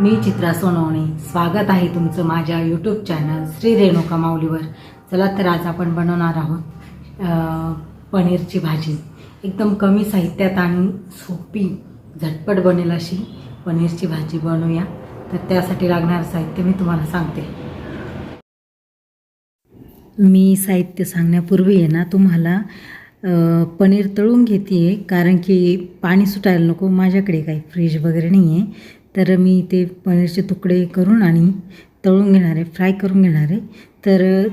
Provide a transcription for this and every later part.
मी चित्रा सोनवणे. स्वागत आहे तुमचं माझ्या यूट्यूब चॅनल श्री रेणुका माऊलीवर. चला तर आज आपण बनवणार आहोत पनीरची भाजी. एकदम कमी साहित्यात आणि सोपी झटपट बनेल अशी पनीरची भाजी बनवूया. तर त्यासाठी लागणारं साहित्य मी तुम्हाला सांगते. मी साहित्य सांगण्यापूर्वी आहे ना तुम्हाला पनीर तळून घेते आहे कारण की पाणी सुटायला नको. माझ्याकडे काही फ्रीज वगैरे नाही आहे तर मी ते पनीरचे तुकडे करून आणि तळून घेणार आहे फ्राय करून घेणार. आहे तर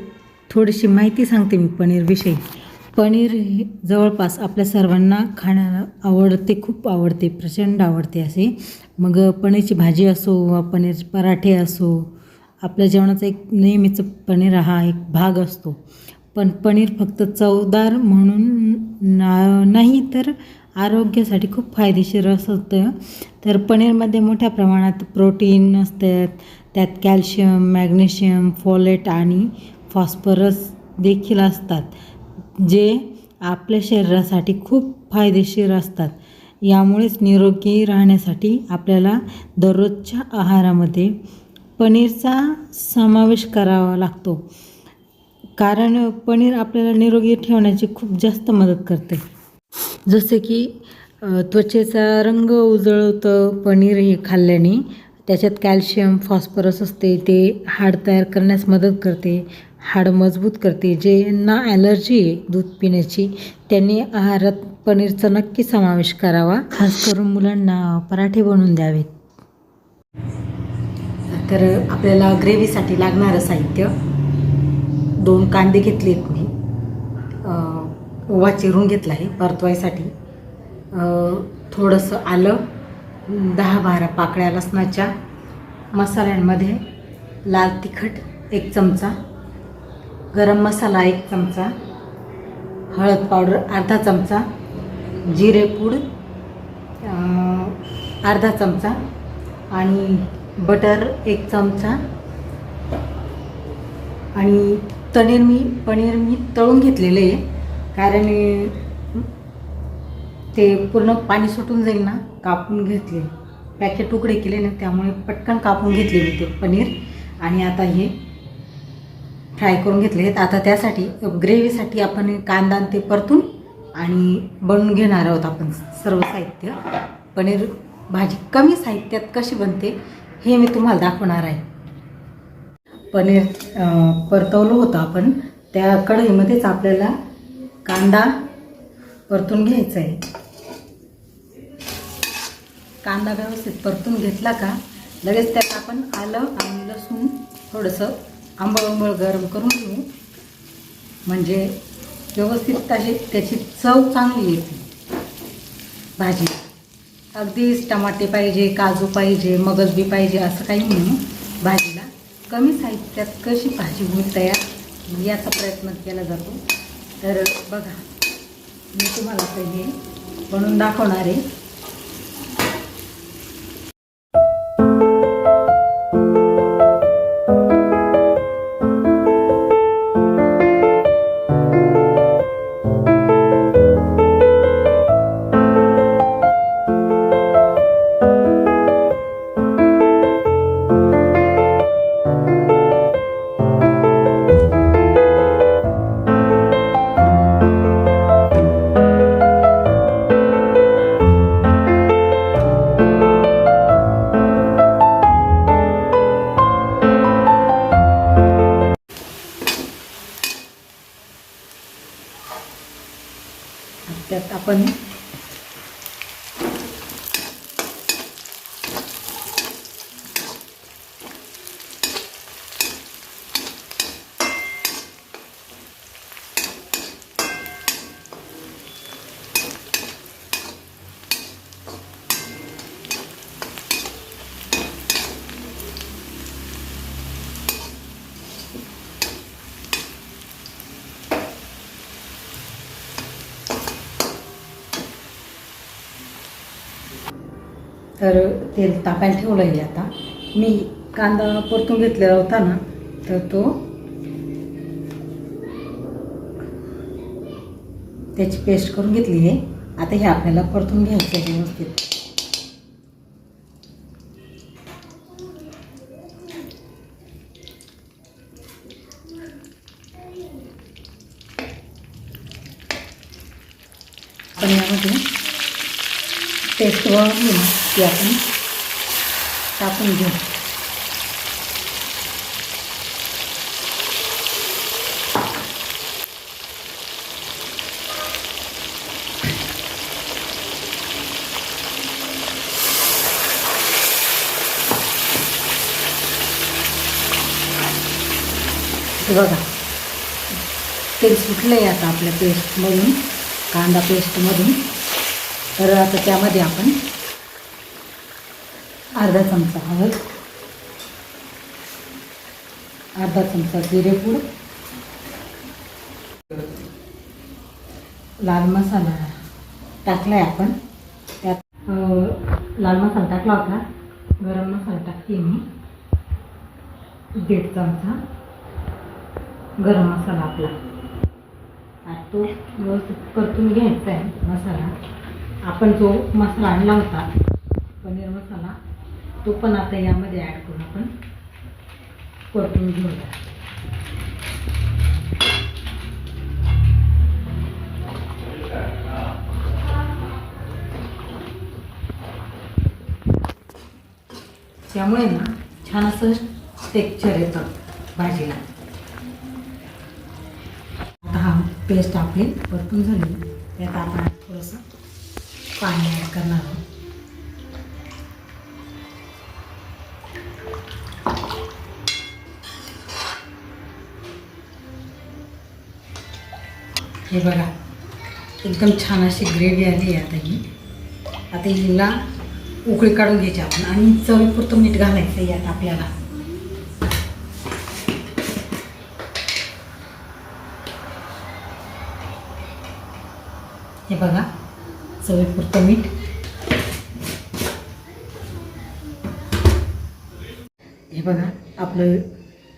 थोडीशी माहिती सांगते मी पनीरविषयी. पनीर हे जवळपास आपल्या सर्वांना खाण्याला आवडते खूप आवडते प्रचंड आवडते असे. मग पनीरची भाजी असो वा पनीर पराठे असो आपल्या जेवणाचा एक नेहमीचं पनीर हा एक भाग असतो. पण पनीर फक्त चवदार म्हणून ना नाही तर आरोग्यासाठी खूप फायदेशीर असतं. तर पनीरमध्ये मोठ्या प्रमाणात प्रोटीन असतात. त्यात कॅल्शियम मॅग्नेशियम फॉलेट आणि फॉस्फरस देखील असतात जे आपल्या शरीरासाठी खूप फायदेशीर असतात. यामुळेच निरोगी राहण्यासाठी आपल्याला दररोजच्या आहारामध्ये पनीरचा समावेश करावा लागतो. कारण पनीर आपल्याला निरोगी ठेवण्याची खूप जास्त मदत करते. जसे की त्वचेचा रंग उजळवतं पनीर हे खाल्ल्याने त्याच्यात कॅल्शियम फॉस्फरस असते ते हाड तयार करण्यास मदत करते हाड मजबूत करते. ज्यांना ॲलर्जी आहे दूध पिण्याची त्यांनी आहारात पनीरचा नक्की समावेश करावा. खास करून मुलांना पराठे बनवून द्यावेत. तर आपल्याला ग्रेव्हीसाठी लागणारं साहित्य दोन कांदे घेतले आहेत मी. ओवा चिरून घेतला आहे परतवायसाठी. थोडंसं आलं दहा बारा पाकळ्या लसणाच्या मसाल्यांमध्ये लाल तिखट एक चमचा गरम मसाला एक चमचा हळद पावडर अर्धा चमचा जिरेपूड अर्धा चमचा आणि बटर एक चमचा आणि तणीर मी पनीर मी तळून घेतलेले आहे. कारण ते पूर्ण पाणी सुटून जाईल ना कापून घेतले. पॅकेट तुकडे केले ना त्यामुळे पटकन कापून घेतले मी ते पनीर. आणि आता हे फ्राय करून घेतले आहेत. आता त्यासाठी ग्रेव्हीसाठी आपण कांदा ते परतून आणि बनवून घेणार आहोत आपण सर्व साहित्य. पनीर भाजी कमी साहित्यात कशी बनते हे मी तुम्हाला दाखवणार आहे. पनीर परतवलं होतं आपण. त्या कढईमध्येच आपल्याला कांदा परतून घ्यायचा आहे. कांदा व्यवस्थित परतून घेतला का? लगेच त्यात आपण आलं आणि लसूण थोडंसं आंबळ आंबळ गरम करून घेऊ. म्हणजे व्यवस्थित त्याची त्याची चव चांगली येते. भाजी. अगदीच टमाटे पाहिजे काजू पाहिजे मगजबी पाहिजे असं काही नाही. भाजी कमी साहित्यात कशी भाजी होईल तयार याचा प्रयत्न केला जातो. तर बघा मी तुम्हाला पहिले हे बनवून दाखवणार आहे. त्यात तर तेल तापायला ठेवलं आहे आता. मी कांदा परतून घेतलेला होता ना तर तो त्याची पेस्ट करून घेतली आहे. आता हे आपल्याला परतून घ्यायचं आहे व्यवस्थित आपण यामध्ये पेस्ट बनवली ती आपण. टाकून घेऊ. बघा. तेल सुटलं आहे आता आपल्या पेस्टमधून कांदा पेस्टमधून तर आता त्यामध्ये आपण अर्धा चमचा हळद अर्धा चमचा जिरेपूड लाल मसाला टाकला आहे आपण. त्यात लाल मसाला टाकला होता. गरम मसाला टाकते मी. दीड चमचा गरम मसाला आपला. तो व्यवस्थित परतून घ्यायचा आहे मसाला. आपण जो मसाला आणला होता पनीर मसाला तो पण आता यामध्ये ॲड करून आपण परतून घेऊया. त्यामुळे ना छान असं टेक्चर येतं भाजीला. आता हा पेस्ट आपली परतून झाली. त्यात आता पाणी ॲड करणार आहोत. हे बघा एकदम छान अशी ग्रेव्ही आली आहे आता ही. आता हिला उकळी काढून घ्यायची आपण आणि चवीपुरतं मीठ घालायचं यात आपल्याला. हे बघा चवीपुरतं मीठ. हे बघा आपलं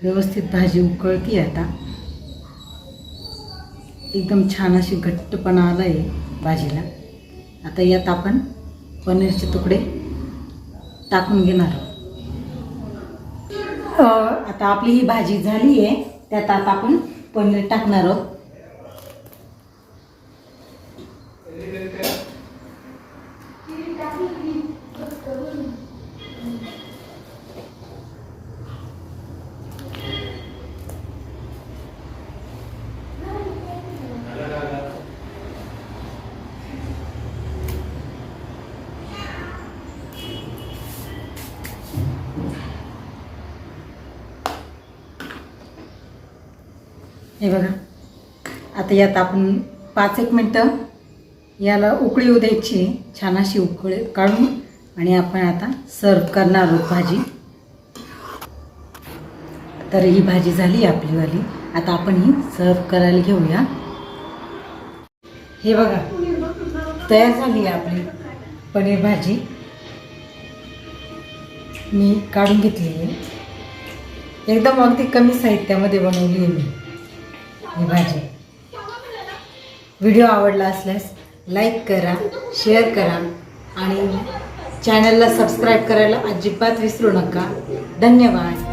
व्यवस्थित भाजी उकळती आता. एकदम छान अशी घट्टपणा आला आहे भाजीला. आता यात आपण पनीरचे तुकडे टाकून घेणार आहोत. आता आपली ही भाजी झाली आहे त्यात आता आपण पनीर टाकणार आहोत. हे बघा. आता यात आपण पाच एक मिनटं याला उकळी येऊ द्यायची. छान अशी उकळी काढून आणि आपण आता सर्व करणार आहोत भाजी. तर ही भाजी झाली आपलीवाली आता आपण ही सर्व करायला घेऊया. हे बघा. तयार झाली आहे आपली पनीर भाजी. मी काढून घेतली आहे. एकदम अगदी कमी साहित्यामध्ये बनवली आहे मी. ही भाजी. व्हिडिओ आवडला असल्यास लाईक करा शेअर करा आणि चॅनलला सबस्क्राईब करायला अजिबात विसरू नका. धन्यवाद.